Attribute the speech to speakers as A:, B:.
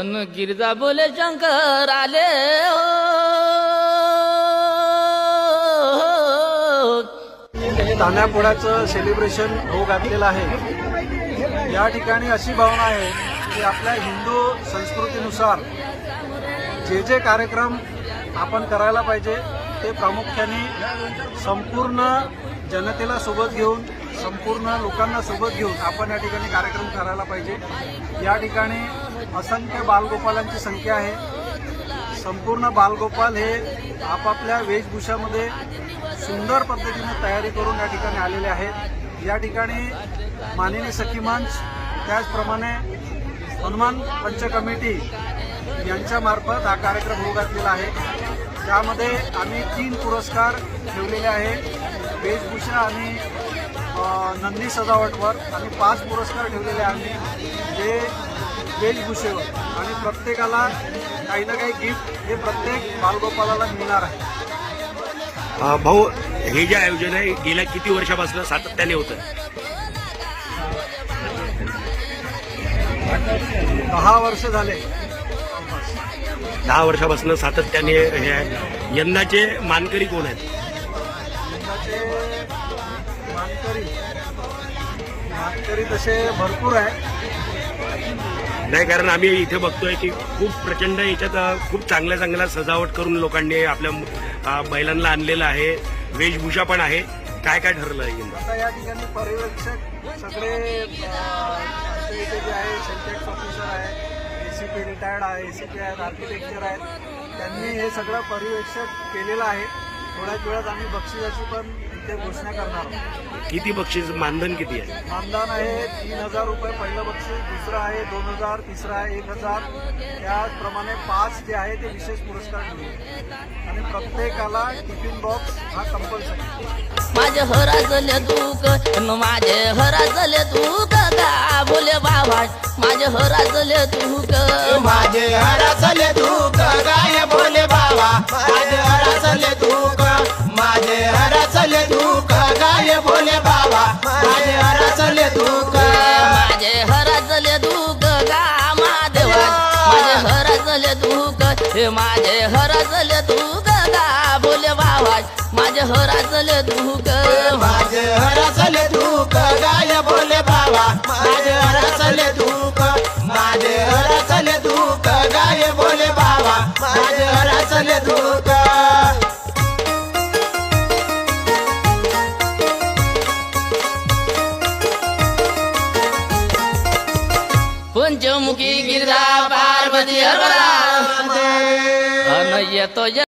A: अन गिरजा बोले शंकर आले हो.
B: तान्यापोळ्याचं सेलिब्रेशन होऊ घातलेलं आहे. या ठिकाणी अशी भावना आहे की आपल्या हिंदू संस्कृतीनुसार जे जे कार्यक्रम आपण करायला पाहिजे ते प्रामुख्याने संपूर्ण जनतेला सोबत घेऊन संपूर्ण लोकांना सोबत घेऊन आपण या ठिकाणी कार्यक्रम करायला पाहिजे. या ठिकाणी असंख्य बालगोपालांची संख्या आहे. संपूर्ण बालगोपाल हे आपापल्या वेशभूषामध्ये सुंदर पद्धतीने तयारी करून या ठिकाणी आलेले आहेत. या ठिकाणी माननीय सखी मंच त्याचप्रमाणे हनुमान पंच कमिटी यांच्यामार्फत हा कार्यक्रम होऊ घातलेला आहे. त्यामध्ये आम्ही तीन पुरस्कार ठेवलेले आहे वेशभूषा आणि नंदी सजावटवर आणि पाच पुरस्कार ठेवलेले आम्ही जे वेशभूषेवर आणि प्रत्येकाला काही ना काही गिफ्ट हे प्रत्येक बालगोपालाला मिळणार आहे.
C: भाऊ हे जे आयोजन आहे गेल्या किती वर्षापासून सातत्याने होतं
B: दहा वर्ष झाले.
C: दहा वर्षापासून सातत्याने हे आहे. यंदाचे मानकरी कोण आहेत?
B: यंदाचे मानकरी तसे भरपूर आहे.
C: नाही कारण आम्ही इथे बघतोय की खूप प्रचंड याच्यात खूप चांगल्या चांगल्या सजावट करून लोकांनी आपल्या अ, बैलांना आणलेलं आहे. वेशभूषा पण आहे. काय काय ठरलं आहे
B: आता या ठिकाणी पर्यवेक्षक सगळे इथे जे आहे सेंटेक्स ऑफिसर आहे एसीपी रिटायर्ड आहे एसीपी आहेत आर्किटेक्चर आहेत. त्यांनी हे सगळं पर्यवेक्षक केलेलं आहे. थोड्याच वेळात आम्ही बक्षिसाची पण इथे घोषणा करणार.
C: किती बक्षीस मानधन किती आहे?
B: मानधन आहे तीन हजार रुपये पहिलं बक्षीस दुसरं आहे दोन हजार तिसरं आहे एक हजार. त्याचप्रमाणे पाच जे आहे ते विशेष पुरस्कार मिळतील आणि प्रत्येकाला टिफिन बॉक्स हा कंपल्सरी
A: माझे हराजले दुःख न माझे हराजले दुःख का बोले बाबा? माझे हराजले दुःख
D: माझे हरसले तूक गाय हे माझे हराजले तू गा बोले बाबा? माझे हरसले
A: तू ग माझे
D: हरसले तू गाय बोले बाबा. माझे हरसले तू माझे हरसले तू गाय बोले बाबा. माझे हरसले तू
A: पंचमुखी गिरजा पार्वती हरवरा अन येतो